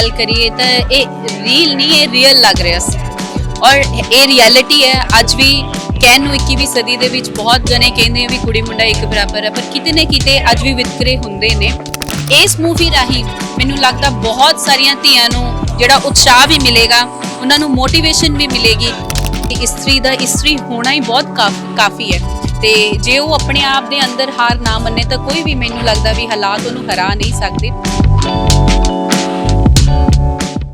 ਗੱਲ ਕਰੀਏ ਤਾਂ ਇਹ ਰੀਲ ਨਹੀਂ, ਇਹ ਰੀਅਲ ਲੱਗ ਰਿਹਾ ਸੀ। ਔਰ ਇਹ ਰਿਐਲਿਟੀ ਹੈ, ਅੱਜ ਵੀ ਕਹਿਣ ਨੂੰ 21ਵੀਂ ਸਦੀ ਦੇ ਵਿੱਚ ਬਹੁਤ ਜਣੇ ਕਹਿੰਦੇ ਵੀ ਕੁੜੀ ਮੁੰਡਾ ਇੱਕ ਬਰਾਬਰ ਹੈ, ਪਰ ਕਿਤੇ ਨਾ ਕਿਤੇ ਅੱਜ ਵੀ ਵਿਤਕਰੇ ਹੁੰਦੇ ਨੇ। ਇਸ ਮੂਵੀ ਰਾਹੀਂ ਮੈਨੂੰ ਲੱਗਦਾ ਬਹੁਤ ਸਾਰੀਆਂ ਧੀਆਂ ਨੂੰ ਜਿਹੜਾ ਉਤਸ਼ਾਹ ਵੀ ਮਿਲੇਗਾ, ਉਹਨਾਂ ਨੂੰ ਮੋਟੀਵੇਸ਼ਨ ਵੀ ਮਿਲੇਗੀ। ਕਿ ਇਸਤਰੀ ਦਾ ਇਸਤਰੀ ਹੋਣਾ ਹੀ ਬਹੁਤ ਕਾਫ- ਕਾਫੀ ਹੈ। ਤੇ ਜੇ ਉਹ ਆਪਣੇ ਆਪ ਦੇ ਅੰਦਰ ਹਾਰ ਨਾ ਮੰਨੇ ਤਾਂ ਕੋਈ ਵੀ ਮੈਨੂੰ ਲੱਗਦਾ ਵੀ ਹਾਲਾਤ ਉਹਨੂੰ ਹਰਾ ਨਹੀਂ ਸਕਦੇ।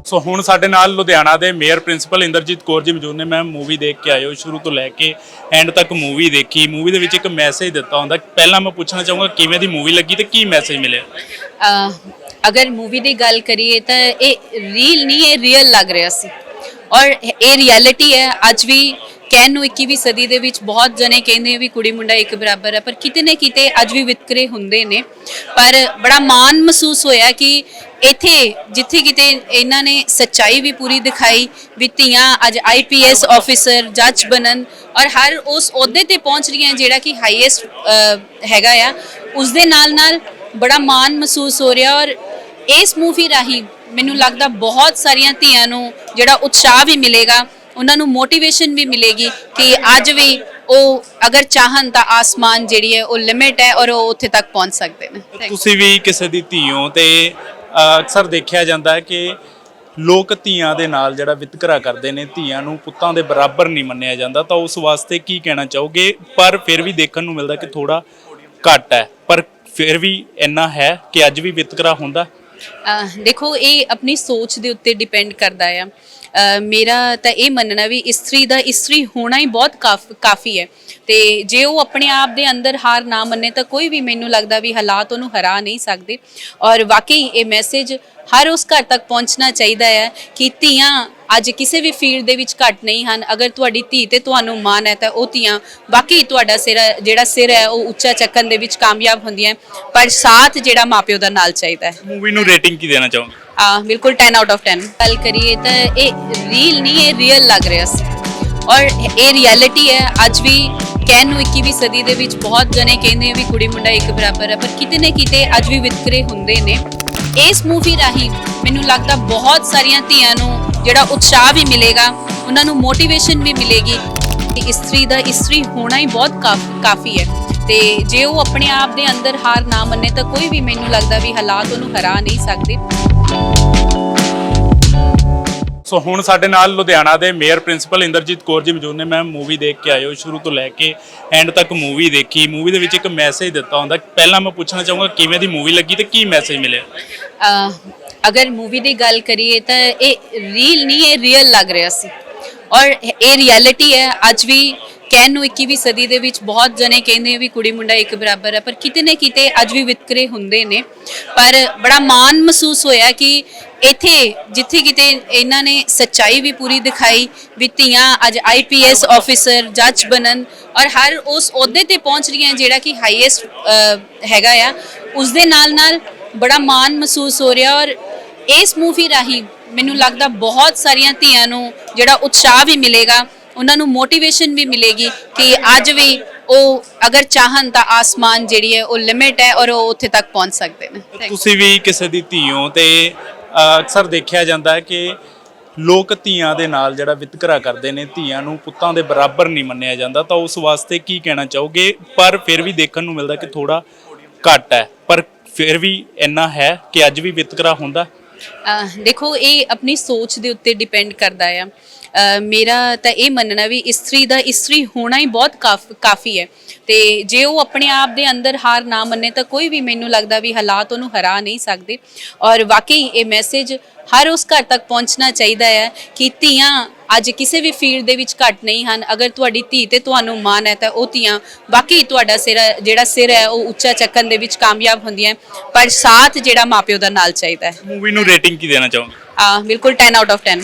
ਸੋ ਹੁਣ ਸਾਡੇ ਨਾਲ ਲੁਧਿਆਣਾ ਦੇ ਮੇਅਰ ਪ੍ਰਿੰਸੀਪਲ ਇੰਦਰਜੀਤ ਕੌਰ ਜੀ ਮੌਜੂਦ ਨੇ। ਮੈਂ ਮੂਵੀ ਦੇਖ ਕੇ ਆਇਓ, ਸ਼ੁਰੂ ਤੋਂ ਲੈ ਕੇ ਐਂਡ ਤੱਕ ਮੂਵੀ ਦੇਖੀ। ਮੂਵੀ ਦੇ ਵਿੱਚ ਇੱਕ ਮੈਸੇਜ ਦਿੱਤਾ ਹੁੰਦਾ। ਪਹਿਲਾਂ ਮੈਂ ਪੁੱਛਣਾ ਚਾਹੂੰਗਾ, ਕਿਵੇਂ ਦੀ ਮੂਵੀ ਲੱਗੀ ਤੇ ਕੀ ਮੈਸੇਜ ਮਿਲਿਆ? ਅਹ, ਅਗਰ ਮੂਵੀ ਦੀ ਗੱਲ ਕਰੀਏ ਤਾਂ ਇਹ ਰੀਲ ਨਹੀਂ, ਇਹ ਰੀਅਲ ਲੱਗ ਰਿਹਾ ਸੀ। ਔਰ ਇਹ ਰਿਐਲਿਟੀ ਹੈ। ਅੱਜ ਵੀ ਕਹਿਣ ਨੂੰ 21ਵੀਂ ਸਦੀ ਦੇ ਵਿੱਚ ਬਹੁਤ ਜਣੇ ਕਹਿੰਦੇ ਵੀ ਕੁੜੀ ਮੁੰਡਾ ਇੱਕ ਬਰਾਬਰ ਹੈ ਪਰ ਕਿਤੇ ਨਾ ਕਿਤੇ ਅੱਜ ਵੀ ਵਿਤਕਰੇ ਹੁੰਦੇ ਨੇ। ਪਰ ਬੜਾ ਮਾਣ ਮਹਿਸੂਸ ਹੋਇਆ ਕਿ ਇੱਥੇ ਜਿੱਥੇ ਕਿਤੇ ਇਹਨਾਂ ਨੇ ਸੱਚਾਈ ਵੀ ਪੂਰੀ ਦਿਖਾਈ ਵੀ ਧੀਆਂ ਅੱਜ ਆਈਪੀਐਸ ਆਫੀਸਰ ਜੱਜ ਬਣਨ ਔਰ ਹਰ ਉਸ ਅਹੁਦੇ ਤੇ ਪਹੁੰਚ ਰਹੀਆਂ ਜਿਹੜਾ ਕਿ ਹਾਈਐਸਟ ਹੈਗਾ ਆ। ਉਸ ਦੇ ਨਾਲ ਨਾਲ ਬੜਾ ਮਾਣ ਮਹਿਸੂਸ ਹੋ ਰਿਹਾ ਔਰ ਇਸ ਮੂਵੀ ਰਾਹੀਂ ਮੈਨੂੰ ਲੱਗਦਾ ਬਹੁਤ ਸਾਰੀਆਂ ਧੀਆਂ ਨੂੰ ਜਿਹੜਾ ਉਤਸ਼ਾਹ ਵੀ ਮਿਲੇਗਾ। ਉਹਨਾਂ ਨੂੰ ਮੋਟੀਵੇਸ਼ਨ ਵੀ ਮਿਲੇਗੀ ਕਿ ਅੱਜ ਵੀ ਉਹ ਅਗਰ ਚਾਹਨ ਤਾਂ ਆਸਮਾਨ ਜਿਹੜੀ ਹੈ ਉਹ ਲਿਮਿਟ ਹੈ ਔਰ ਉਹ ਉੱਥੇ ਤੱਕ ਪਹੁੰਚ ਸਕਦੇ ਨੇ। ਤੁਸੀਂ ਵੀ ਕਿਸੇ ਦੀ ਧੀ ਹੋ ਤੇ ਅਕਸਰ ਦੇਖਿਆ ਜਾਂਦਾ ਹੈ ਕਿ ਲੋਕ ਧੀਆਂ ਦੇ ਨਾਲ ਜਿਹੜਾ ਵਿਤਕਰਾ ਕਰਦੇ ਨੇ, ਧੀਆਂ ਨੂੰ ਪੁੱਤਾਂ ਦੇ ਬਰਾਬਰ ਨਹੀਂ ਮੰਨਿਆ ਜਾਂਦਾ, ਤਾਂ ਉਸ ਵਾਸਤੇ ਕੀ ਕਹਿਣਾ ਚਾਹੋਗੇ? ਪਰ ਫਿਰ ਵੀ ਦੇਖਣ ਨੂੰ ਮਿਲਦਾ ਕਿ ਥੋੜਾ ਘੱਟ ਹੈ। ਪਰ ਫਿਰ ਵੀ ਇੰਨਾ ਹੈ ਕਿ ਅੱਜ ਵੀ ਵਿਤਕਰਾ ਹੁੰਦਾ ਦੇਖੋ, ਇਹ ਆਪਣੀ ਸੋਚ ਦੇ ਉੱਤੇ ਡਿਪੈਂਡ ਕਰਦਾ ਆ। ਮੇਰਾ ਤਾਂ ਇਹ ਮੰਨਣਾ ਵੀ ਇਸਤਰੀ ਦਾ ਇਸਤਰੀ ਹੋਣਾ ਹੀ ਬਹੁਤ ਕਾਫ- ਕਾਫੀ ਹੈ। ਤੇ ਜੇ ਉਹ ਆਪਣੇ ਆਪ ਦੇ ਅੰਦਰ ਹਾਰ ਨਾ ਮੰਨੇ ਤਾਂ ਕੋਈ ਵੀ ਮੈਨੂੰ ਲੱਗਦਾ ਵੀ ਹਾਲਾਤ ਉਹਨੂੰ ਹਰਾ ਨਹੀਂ ਸਕਦੇ। ਔਰ ਵਾਕਈ ਇਹ ਮੈਸੇਜ ਹਰ ਉਸ ਘਰ ਤੱਕ ਪਹੁੰਚਣਾ ਚਾਹੀਦਾ ਹੈ ਕਿ ਧੀਆਂ ਅੱਜ ਕਿਸੇ ਵੀ ਫੀਲਡ ਦੇ ਵਿੱਚ ਘੱਟ ਨਹੀਂ ਹਨ। ਅਗਰ ਤੁਹਾਡੀ ਧੀ ਤੇ ਤੁਹਾਨੂੰ ਮਾਣ ਹੈ ਤਾਂ ਉਹ ਧੀਆਂ ਵਾਕਈ ਤੁਹਾਡਾ ਸਿਰ ਜਿਹੜਾ ਸਿਰ ਹੈ ਉਹ ਉੱਚਾ ਚੱਕਣ ਦੇ ਵਿੱਚ ਕਾਮਯਾਬ ਹੁੰਦੀਆਂ ਪਰ ਸਾਥ ਜਿਹੜਾ ਮਾਪਿਓ ਦਾ ਨਾਲ ਚਾਹੀਦਾ ਹੈ। ਮੂਵੀ ਨੂੰ ਰੇਟਿੰਗ ਕੀ ਦੇਣਾ ਚਾਹੋਗੇ? ਆ ਬਿਲਕੁਲ 10 ਆਊਟ ਆਫ 10 ਗੱਲ ਕਰੀਏ ਤਾਂ ਇਹ ਰੀਲ ਨਹੀਂ ਇਹ ਰੀਅਲ ਲੱਗ ਰਿਹਾ ਸੀ। ਔਰ ਇਹ ਰਿਐਲਿਟੀ ਹੈ ਅੱਜ ਵੀ ਕਹਿਣ ਨੂੰ 21ਵੀਂ ਸਦੀ ਦੇ ਵਿੱਚ ਬਹੁਤ ਜਣੇ ਕਹਿੰਦੇ ਵੀ ਕੁੜੀ ਮੁੰਡਾ ਇੱਕ ਬਰਾਬਰ ਹੈ ਪਰ ਕਿਤੇ ਨਾ ਕਿਤੇ ਅੱਜ ਵੀ ਵਿਤਕਰੇ ਹੁੰਦੇ ਨੇ। ਇਸ ਮੂਵੀ ਰਾਹੀਂ ਮੈਨੂੰ ਲੱਗਦਾ ਬਹੁਤ ਸਾਰੀਆਂ ਧੀਆਂ ਨੂੰ ਜਿਹੜਾ ਉਤਸ਼ਾਹ ਵੀ ਮਿਲੇਗਾ ਉਹਨਾਂ ਨੂੰ ਮੋਟੀਵੇਸ਼ਨ ਵੀ ਮਿਲੇਗੀ ਕਿ ਇਸਤਰੀ ਦਾ ਇਸਤਰੀ ਹੋਣਾ ਹੀ ਬਹੁਤ ਕਾਫ- ਹੈ। ਤੇ ਜੇ ਉਹ ਆਪਣੇ ਆਪ ਦੇ ਅੰਦਰ ਹਾਰ ਨਾ ਮੰਨੇ ਤਾਂ ਕੋਈ ਵੀ ਮੈਨੂੰ ਲੱਗਦਾ ਵੀ ਹਾਲਾਤ ਉਹਨੂੰ ਹਰਾ ਨਹੀਂ ਸਕਦੇ। ਸੋ ਹੁਣ ਸਾਡੇ ਨਾਲ ਲੁਧਿਆਣਾ ਦੇ ਮੇਅਰ ਪ੍ਰਿੰਸੀਪਲ ਇੰਦਰਜੀਤ ਕੌਰ ਜੀ ਮੌਜੂਦ ਨੇ। ਮੈਂ ਮੂਵੀ ਦੇਖ ਕੇ ਆਇਓ ਸ਼ੁਰੂ ਤੋਂ ਲੈ ਕੇ ਐਂਡ ਤੱਕ ਮੂਵੀ ਦੇਖੀ। ਮੂਵੀ ਦੇ ਵਿੱਚ ਇੱਕ ਮੈਸੇਜ ਦਿੱਤਾ ਹੁੰਦਾ। ਪਹਿਲਾਂ ਮੈਂ ਪੁੱਛਣਾ ਚਾਹੂੰਗਾ ਕਿਵੇਂ ਦੀ ਮੂਵੀ ਲੱਗੀ ਤੇ ਕੀ ਮੈਸੇਜ ਮਿਲਿਆ? ਅਗਰ ਮੂਵੀ ਦੀ ਗੱਲ ਕਰੀਏ ਤਾਂ ਇਹ ਰੀਲ ਨਹੀਂ, ਇਹ ਰੀਅਲ ਲੱਗ ਰਿਹਾ ਸੀ। ਔਰ ਇਹ ਰਿਐਲਿਟੀ ਹੈ। ਅੱਜ ਵੀ ਕਹਿਣ ਨੂੰ 21ਵੀਂ ਸਦੀ ਦੇ ਵਿੱਚ ਬਹੁਤ ਜਣੇ ਕਹਿੰਦੇ ਵੀ ਕੁੜੀ ਮੁੰਡਾ ਇੱਕ ਬਰਾਬਰ ਹੈ, ਪਰ ਕਿਤੇ ਨਾ ਕਿਤੇ ਅੱਜ ਵੀ ਵਿਤਕਰੇ ਹੁੰਦੇ ਨੇ। ਪਰ ਬੜਾ ਮਾਣ ਮਹਿਸੂਸ ਹੋਇਆ ਕਿ ਇੱਥੇ ਜਿੱਥੇ ਕਿਤੇ ਇਹਨਾਂ ਨੇ ਸੱਚਾਈ ਵੀ ਪੂਰੀ ਦਿਖਾਈ ਵੀ ਧੀਆਂ ਅੱਜ ਆਈਪੀਐਸ ਆਫੀਸਰ ਜੱਜ ਬਣਨ ਔਰ ਹਰ ਉਸ ਅਹੁਦੇ ਤੇ ਪਹੁੰਚ ਰਹੀਆਂ ਜਿਹੜਾ ਕਿ ਹਾਈਐਸਟ ਹੈਗਾ ਆ। ਉਸ ਦੇ ਨਾਲ ਨਾਲ ਬੜਾ ਮਾਣ ਮਹਿਸੂਸ ਹੋ ਰਿਹਾ ਔਰ ਇਸ ਮੂਵੀ ਰਾਹੀਂ ਮੈਨੂੰ ਲੱਗਦਾ ਬਹੁਤ ਸਾਰੀਆਂ ਧੀਆਂ ਨੂੰ ਜਿਹੜਾ ਉਤਸ਼ਾਹ ਵੀ ਮਿਲੇਗਾ, ਉਹਨਾਂ ਨੂੰ ਮੋਟੀਵੇਸ਼ਨ ਵੀ ਮਿਲੇਗੀ ਕਿ ਅੱਜ ਵੀ ਉਹ ਅਗਰ ਚਾਹਨ ਤਾਂ ਆਸਮਾਨ ਜਿਹੜੀ ਹੈ ਉਹ ਲਿਮਿਟ ਹੈ ਔਰ ਉਹ ਉੱਥੇ ਤੱਕ ਪਹੁੰਚ ਸਕਦੇ ਨੇ। ਤੁਸੀਂ ਵੀ ਕਿਸੇ ਦੀ ਧੀ ਹੋ ਤੇ ਅਕਸਰ ਦੇਖਿਆ ਜਾਂਦਾ ਹੈ ਕਿ ਲੋਕ ਧੀਆਂ ਦੇ ਨਾਲ ਜਿਹੜਾ ਵਿਤਕਰਾ ਕਰਦੇ ਨੇ, ਧੀਆਂ ਨੂੰ ਪੁੱਤਾਂ ਦੇ ਬਰਾਬਰ ਨਹੀਂ ਮੰਨਿਆ ਜਾਂਦਾ, ਤਾਂ ਉਸ ਵਾਸਤੇ ਕੀ ਕਹਿਣਾ ਚਾਹੋਗੇ? ਪਰ ਫਿਰ ਵੀ ਦੇਖਣ ਨੂੰ ਮਿਲਦਾ ਕਿ ਥੋੜਾ ਘੱਟ ਹੈ। ਫਿਰ ਵੀ ਇੰਨਾ ਹੈ ਕਿ ਅੱਜ ਵੀ ਵਿਤਕਰਾ ਹੁੰਦਾ? ਦੇਖੋ, ਇਹ ਆਪਣੀ ਸੋਚ ਦੇ ਉੱਤੇ ਡਿਪੈਂਡ ਕਰਦਾ ਆ। ਮੇਰਾ ਤਾਂ ਇਹ ਮੰਨਣਾ ਵੀ ਇਸਤਰੀ ਦਾ ਇਸਤਰੀ ਹੋਣਾ ਹੀ ਬਹੁਤ ਕਾਫ- ਹੈ। ਤੇ ਜੇ ਉਹ ਆਪਣੇ ਆਪ ਦੇ ਅੰਦਰ ਹਾਰ ਨਾ ਮੰਨੇ ਤਾਂ ਕੋਈ ਵੀ ਮੈਨੂੰ ਲੱਗਦਾ ਵੀ ਹਾਲਾਤ ਉਹਨੂੰ ਹਰਾ ਨਹੀਂ ਸਕਦੇ। ਔਰ ਵਾਕਈ ਇਹ ਮੈਸੇਜ ਹਰ ਉਸ ਘਰ ਤੱਕ ਪਹੁੰਚਣਾ ਚਾਹੀਦਾ ਹੈ ਕਿ ਧੀਆਂ ਅੱਜ ਕਿਸੇ ਵੀ ਫੀਲਡ ਦੇ ਵਿੱਚ ਘੱਟ ਨਹੀਂ ਹਨ। ਅਗਰ ਤੁਹਾਡੀ ਧੀ ਤੇ ਤੁਹਾਨੂੰ ਮਾਣ ਹੈ ਤਾਂ ਉਹ ਧੀਆਂ ਵਾਕਈ ਤੁਹਾਡਾ ਸਿਰ ਜਿਹੜਾ ਸਿਰ ਹੈ ਉਹ ਉੱਚਾ ਚੱਕਣ ਦੇ ਵਿੱਚ ਕਾਮਯਾਬ ਹੁੰਦੀਆਂ ਪਰ ਸਾਥ ਜਿਹੜਾ ਮਾਪਿਓ ਦਾ ਨਾਲ ਚਾਹੀਦਾ ਹੈ। ਮੂਵੀ ਨੂੰ ਰੇਟਿੰਗ ਕੀ ਦੇਣਾ ਚਾਹੋਗੇ? ਆ ਬਿਲਕੁਲ 10 ਆਊਟ ਆਫ 10